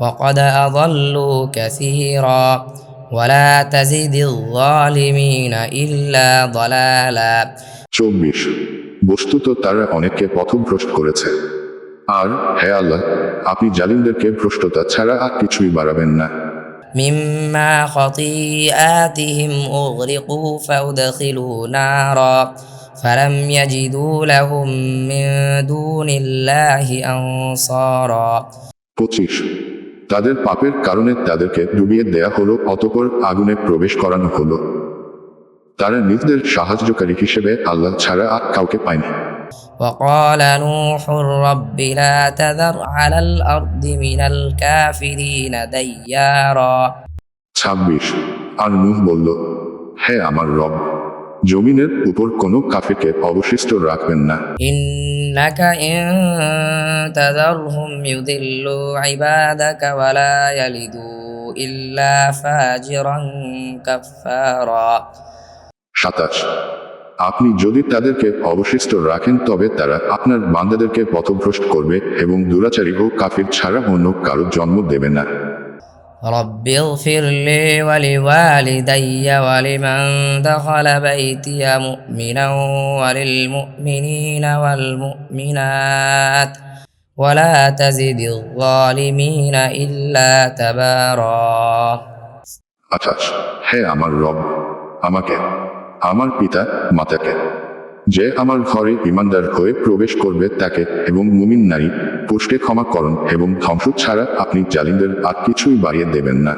وقد أضلوا كثيرا ولا تزد الظالمين إلا ضلالا চব্বিশ বস্তুত তারা অনেককে পথভ্রষ্ট করেছে আর হে আল্লাহ আপনি জালিমদেরকে ভ্রষ্টতা ছাড়া আর কিছুই বাড়াবেন না مما خطيئاتهم أغرقوا فأدخلوا نارا فلم يجدوا لهم من دون الله أنصارا পঁচিশ তাদের পাপের কারণে তাদেরকে ডুবিয়ে দেয়া হলো অতপর আগুনে প্রবেশ করানো হলো তারা নিজেদের সাহায্যকারী হিসেবে আল্লাহ ছাড়া আর কাউকে পায়নি وقال نوح رب لا تذر على الأرض من الكافرين ديارا ছাব্বিশ আর নূহ বলল হে আমার রব জমিনের উপর কোনো কাফেকে অবশিষ্ট রাখবেন না। ইন্নাকা ইল্লা আপনি যদি তাদেরকে অবশিষ্ট রাখেন তবে তারা আপনার বান্দাদেরকে পথভ্রষ্ট করবে এবং দুরাচারী ও কাফির ছাড়া অন্য কারও জন্ম দেবে না। رب اغفر لي ولوالدي ولمن دخل بيتي مؤمنا وللمؤمنين والمؤمنات ولا تزد الظالمين إلا تبارا আঠাশ হে আমার রব আমাকে আমার পিতা মাতাকে যে আমার ঘরে ইমানদার হয়ে প্রবেশ করবে তাকে এবং মুমিন নারী পুষ্টে ক্ষমা করুন এবং ধ্বংস ছাড়া আপনি জালিমদের আর কিছুই বাড়িয়ে দেবেন না।